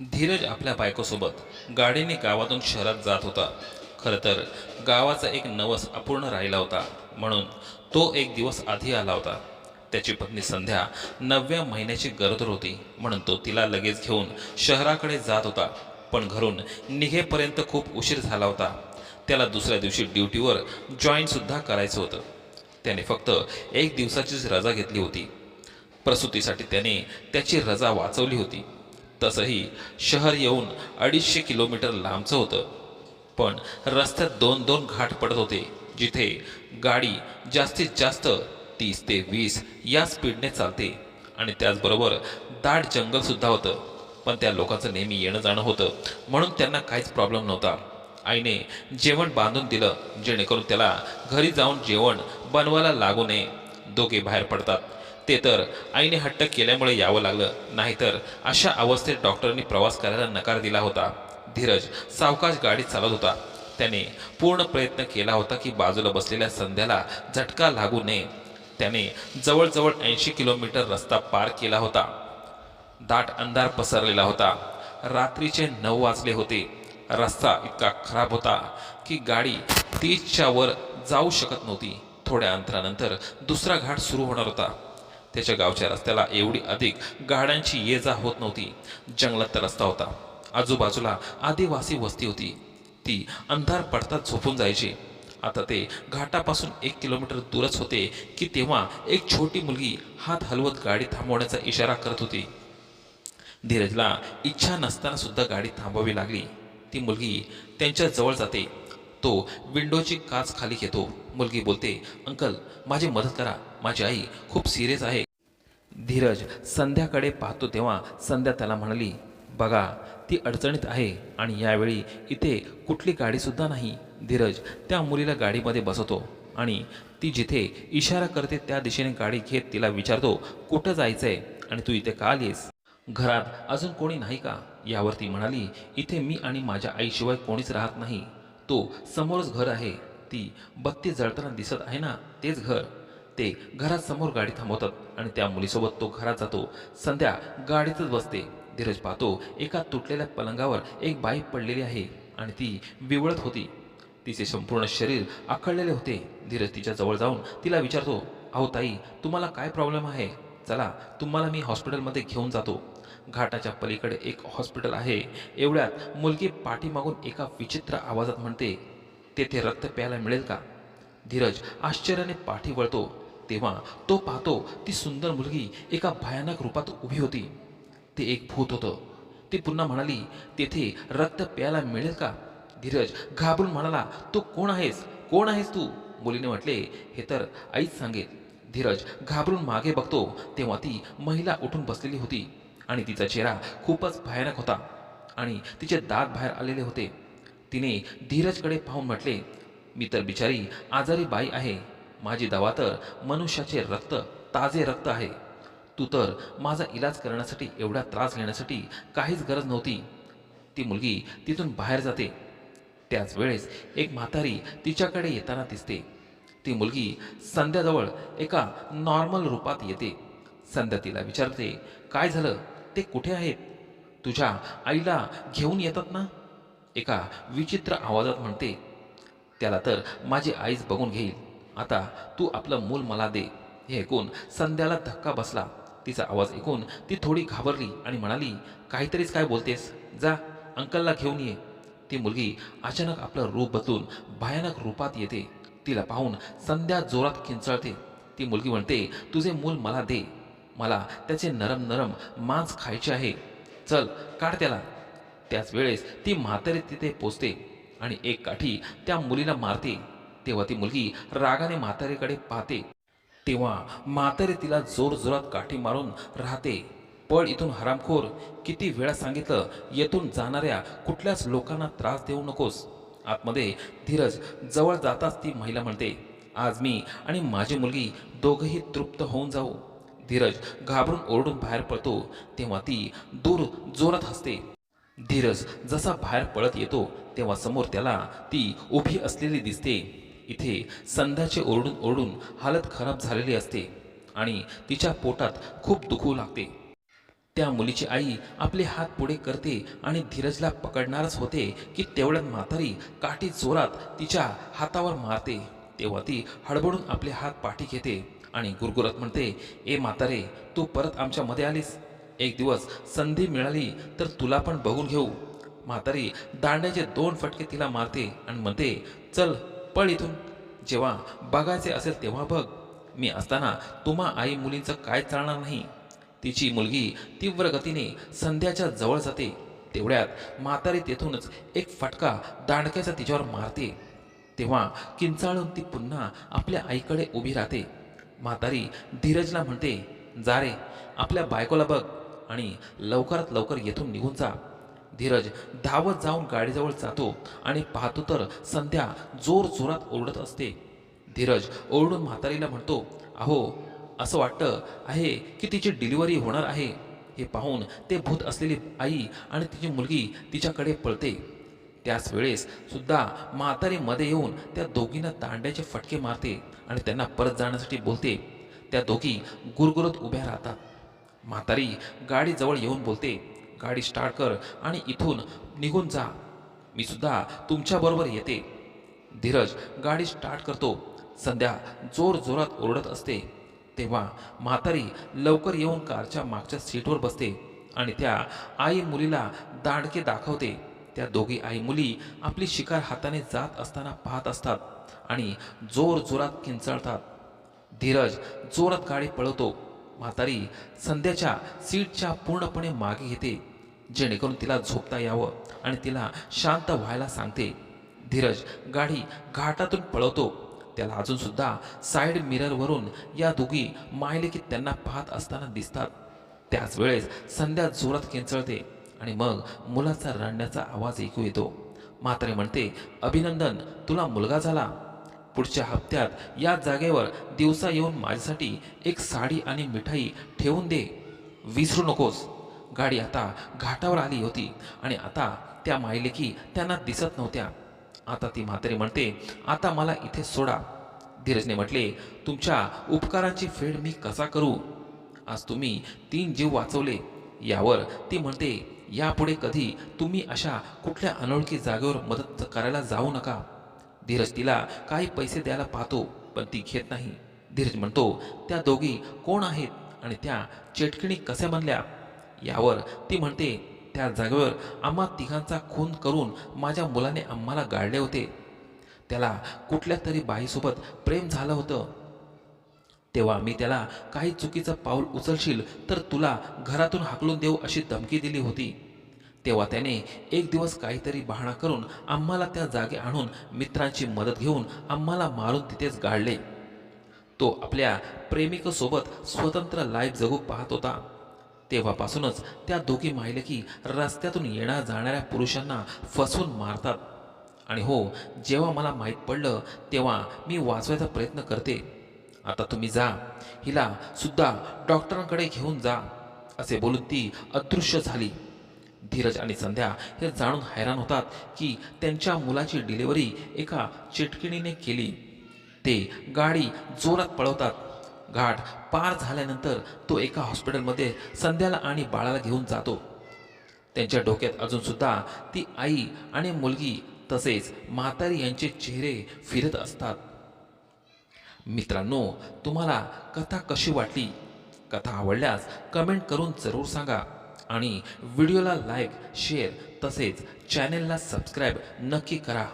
धीरज आपल्या बायकोसोबत. गाडीने गावातून शहरात जात होता. खरं तर गावाचा एक नवस अपूर्ण राहिला होता. म्हणून तो एक दिवस आधी आला होता. त्याची पत्नी संध्या नवव्या महिन्याची गरोदर होती. म्हणून तो तिला लगेच घेऊन शहराकडे जात होता. पण घरून निघेपर्यंत खूप उशीर झाला होता. त्याला दुसऱ्या दिवशी ड्युटीवर जॉईनसुद्धा करायचं होतं. त्याने फक्त एक दिवसाचीच रजा घेतली होती. प्रसूतीसाठी त्याने त्याची रजा वाचवली होती. तसंही शहर येऊन अडीचशे किलोमीटर लांबचं होतं. पण रस्त्यात दोन दोन घाट पडत होते जिथे गाडी जास्तीत जास्त तीस ते वीस या स्पीडने चालते आणि त्याचबरोबर दाट जंगलसुद्धा होतं. पण त्या लोकांचं नेहमी येणं जाणं होतं म्हणून त्यांना काहीच प्रॉब्लेम नव्हता. आईने जेवण बांधून दिलं जेणेकरून त्याला घरी जाऊन जेवण बनवायला लागू नये. दोघे बाहेर पडतात. ते तर आईने हट्ट केल्यामुळे यावं लागलं. नाहीतर अशा अवस्थेत डॉक्टरांनी प्रवास करायला नकार दिला होता. धीरज सावकाश गाडी चालत होता. त्याने पूर्ण प्रयत्न केला होता की बाजूला बसलेल्या संध्याला झटका लागू नये. त्याने जवळजवळ ऐंशी किलोमीटर रस्ता पार केला होता. दाट अंधार पसरलेला होता. रात्रीचे नऊ वाजले होते. रस्ता इतका खराब होता की गाडी तीसच्या वर जाऊ शकत नव्हती. थोड्या अंतरानंतर दुसरा घाट सुरू होणार होता. त्याच्या गावच्या रस्त्याला एवढी अधिक गाड्यांची ये जा होत नव्हती. जंगलात रस्ता होता. आजूबाजूला आदिवासी वस्ती होती. ती अंधार पडताच झोपून जायची. आता ते घाटापासून एक किलोमीटर दूरच होते की तेव्हा एक छोटी मुलगी हात हलवत गाडी थांबवण्याचा इशारा करत होती. धीरजला इच्छा नसताना सुद्धा गाडी थांबवावी लागली. ती मुलगी त्यांच्या जवळ जाते. तो विंडोची काच खाली घेतो. मुलगी बोलते अंकल माझी मदत करा. माझी आई खूप सिरियस आहे. धीरज संध्याकडे पाहतो तेव्हा संध्या त्याला म्हणाली बघा ती अडचणीत आहे आणि यावेळी इथे कुठली गाडीसुद्धा नाही. धीरज त्या मुलीला गाडीमध्ये बसवतो आणि ती जिथे इशारा करते त्या दिशेने गाडी घेत तिला विचारतो कुठं जायचं आहे आणि तू इथे का आलीस घरात अजून कोणी नाही का? यावर ती म्हणाली इथे मी आणि माझ्या आईशिवाय कोणीच राहत नाही. तो समोरच घर आहे. ती बत्ती जळताना दिसत आहे ना तेच घर. ते घरासमोर गाडी थांबवतात आणि त्या मुलीसोबत तो घरात जातो. संध्या गाडीतच बसते. धीरज पाहतो एका तुटलेल्या पलंगावर एक बाई पडलेली आहे आणि ती विवळत होती. तिचे संपूर्ण शरीर आखडलेले होते. धीरज तिच्या जवळ जाऊन तिला विचारतो अहो ताई तुम्हाला काय प्रॉब्लेम आहे? चला तुम्हाला मी हॉस्पिटलमध्ये घेऊन जातो. घाटाच्या पलीकडे एक हॉस्पिटल आहे. एवढ्यात मुलगी पाठीमागून एका विचित्र आवाजात म्हणते तेथे रक्त प्यायला मिळेल का? धीरज आश्चर्याने पाठी वळतो. तेव्हा तो पाहतो ती सुंदर मुलगी एका भयानक रूपात उभी होती. ते एक भूत होतं. ती पुन्हा म्हणाली तेथे रक्त प्यायला मिळेल का? धीरज घाबरून म्हणाला तू कोण आहेस? कोण आहेस तू? मुलीने म्हटले हे तर आईच सांगेल. धीरज घाबरून मागे बघतो तेव्हा ती महिला उठून बसलेली होती. आणि तिचा चेहरा खूपच भयानक होता. आणि तिचे दात बाहेर आलेले होते. तिने धीरजकडे पाहून म्हटले मी तर बिचारी आजारी बाई आहे. माझी दवा तर मनुष्याचे रक्त ताजे रक्त आहे. तू तर माझा इलाज करण्यासाठी एवढा त्रास घेण्यासाठी काहीच गरज नव्हती. ती मुलगी तिथून बाहेर जाते. त्याच वेळेस एक म्हातारी तिच्याकडे येताना दिसते. ती मुलगी संध्याजवळ एका नॉर्मल रूपात येते. संध्या तिला विचारते काय झालं? ते कुठे आहेत? तुझ्या आईला घेऊन येतात ना? एका विचित्र आवाजात म्हणते त्याला तर माझी आईच बघून घेईल. आता तू आपलं मूल मला दे. हे ऐकून संध्याला धक्का बसला. तिचा आवाज ऐकून ती थोडी घाबरली आणि म्हणाली काहीतरीच काय बोलतेस? जा अंकलला घेऊन ये. ती मुलगी अचानक आपलं रूप बदलून भयानक रूपात येते. तिला पाहून संध्या जोरात किंचळते. ती मुलगी म्हणते तुझे मूल मला दे. मला त्याचे नरम नरम मांस खायचे आहे. चल काढ त्याला. त्याच वेळेस ती म्हातारी तिथे पोचते आणि एक काठी त्या मुलीला मारते. तेव्हा ती मुलगी रागाने म्हातारीकडे पाहते. तेव्हा म्हातारी तिला जोर जोरात काठी मारून राहते. पण इथून हरामखोर किती वेळा सांगितलं येथून जाणाऱ्या कुठल्याच लोकांना त्रास देऊ नकोस. आतमध्ये धीरज जवळ जाताच ती महिला म्हणते आज मी आणि माझी मुलगी दोघंही तृप्त होऊन जाऊ. धीरज घाबरून ओरडून बाहेर पडतो तेव्हा ती दूर जोरात हसते. धीरज जसा बाहेर पळत येतो तेव्हा समोर त्याला ती उभी असलेली दिसते. इथे संध्याचे ओरडून ओरडून हालत खराब झालेली असते आणि तिच्या पोटात खूप दुखू लागते. त्या मुलीची आई आपले हात पुढे करते आणि धीरजला पकडणारच होते की तेवढ्यात म्हातारी काठी जोरात तिच्या हातावर मारते. तेव्हा ती हडबडून आपले हात पाठी घेते. आणि गुरगुरत म्हणते ए म्हातारे तू परत आमच्यामध्ये आलीस. एक दिवस संधी मिळाली तर तुला पण बघून घेऊ. म्हातारी दांड्याचे दोन फटके तिला मारते आणि म्हणते चल पळ इथून. जेव्हा बघायचे असेल तेव्हा बघ. मी असताना तुम्हा आई मुलींचं काय चालणार नाही. तिची मुलगी तीव्र गतीने संध्याच्या जवळ जाते. तेवढ्यात म्हातारी तेथूनच एक फटका दांडक्याचा तिच्यावर मारते. तेव्हा किंचाळून ती पुन्हा आपल्या आईकडे उभी राहते. म्हातारी धीरजला म्हणते जा रे आपल्या बायकोला बघ आणि लवकरात लवकर येथून निघून जा. धीरज धावत जाऊन गाडीजवळ जातो आणि पाहतो तर संध्या जोर जोरात ओरडत असते. धीरज ओरडून म्हातारीला म्हणतो अहो असं वाटतं आहे की तिची डिलिव्हरी होणार आहे. हे पाहून ते भूत असलेली आई आणि तिची मुलगी तिच्याकडे पळते. त्याच वेळेस सुद्धा म्हातारी मध्ये येऊन त्या दोघींना दांड्याचे फटके मारते आणि त्यांना परत जाण्यासाठी बोलते. त्या दोघी गुरगुरत उभ्या राहतात. म्हातारी गाडीजवळ येऊन बोलते गाडी स्टार्ट कर आणि इथून निघून जा. मी सुद्धा तुमच्याबरोबर येते. धीरज गाडी स्टार्ट करतो. संध्या जोर जोरात ओरडत असते. तेव्हा म्हातारी लवकर येऊन कारच्या मागच्या सीटवर बसते आणि त्या आई मुलीला दांडके दाखवते. त्या दोघी आई मुली आपली शिकार हाताने जात असताना पाहत असतात आणि जोर जोरात किंचाळतात. धीरज जोरात गाडी पळवतो. म्हातारी संध्याच्या सीटच्या पूर्णपणे मागे घेते जेणेकरून तिला झोपता यावं आणि तिला शांत व्हायला सांगते. धीरज गाडी घाटातून पळवतो. त्याला अजूनसुद्धा साईड मिररवरून या दोघी मायले की त्यांना पाहत असताना दिसतात. त्याच वेळेस संध्या जोरात किंचळते. आणि मग मुलाचा रडण्याचा आवाज ऐकू येतो. मात्रे म्हणते अभिनंदन तुला मुलगा झाला. पुढच्या हप्त्यात या जागेवर दिवसा येऊन माझ्यासाठी एक साडी आणि मिठाई ठेवून दे. विसरू नकोस. गाडी आता घाटावर आली होती आणि आता त्या मायलेकी त्यांना दिसत नव्हत्या. आता ती म्हातारी म्हणते आता मला इथे सोडा. धीरजने म्हटले तुमच्या उपकारांची फेड मी कसा करू? आज तुम्ही तीन जीव वाचवले. यावर ती म्हणते यापुढे कधी तुम्ही अशा कुठल्या अनोळखी जागेवर मदत करायला जाऊ नका. धीरज तिला काही पैसे द्यायला पाहतो पण ती घेत नाही. धीरज म्हणतो त्या दोघी कोण आहेत आणि त्या चेटकिणी कसे बनल्या? यावर ती म्हणते त्या जागेवर आम्हा तिघांचा खून करून माझ्या मुलाने आम्हाला गाळले होते. त्याला कुठल्या तरी बाईसोबत प्रेम झालं होतं. तेव्हा मी त्याला काही चुकीचं पाऊल उचलशील तर तुला घरातून हाकलून देऊ अशी धमकी दिली होती. तेव्हा त्याने एक दिवस काहीतरी बहाणा करून आम्हाला त्या जागे आणून मित्रांची मदत घेऊन आम्हाला मारून तिथेच गाळले तो आपल्या प्रेमिकसोबत स्वतंत्र लाईफ जगू पाहत होता. तेव्हापासूनच त्या दोघी माहिले की रस्त्यातून येण्या जाणाऱ्या पुरुषांना फसवून मारतात. आणि हो जेव्हा मला माहीत पडलं तेव्हा मी वाचवायचा प्रयत्न करते. आता तुम्ही जा. हिला सुद्धा डॉक्टरांकडे घेऊन जा. असे बोलून ती अदृश्य झाली. धीरज आणि संध्या हे जाणून हैराण होतात की त्यांच्या मुलाची डिलिव्हरी एका चिटकिणीने केली. ते गाडी जोरात पळवतात. घाट पार झाल्यानंतर तो एका हॉस्पिटलमध्ये संध्याला आणि बाळाला घेऊन जातो. त्यांच्या डोक्यात अजूनसुद्धा ती आई आणि मुलगी तसेच म्हातारी यांचे चेहरे फिरत असतात. मित्रांनो तुम्हाला कथा कशी वाटली? कथा आवडल्यास कमेंट करून जरूर सांगा. आणि व्हिडिओला लाईक शेअर तसेच चॅनेलला सबस्क्राईब नक्की करा.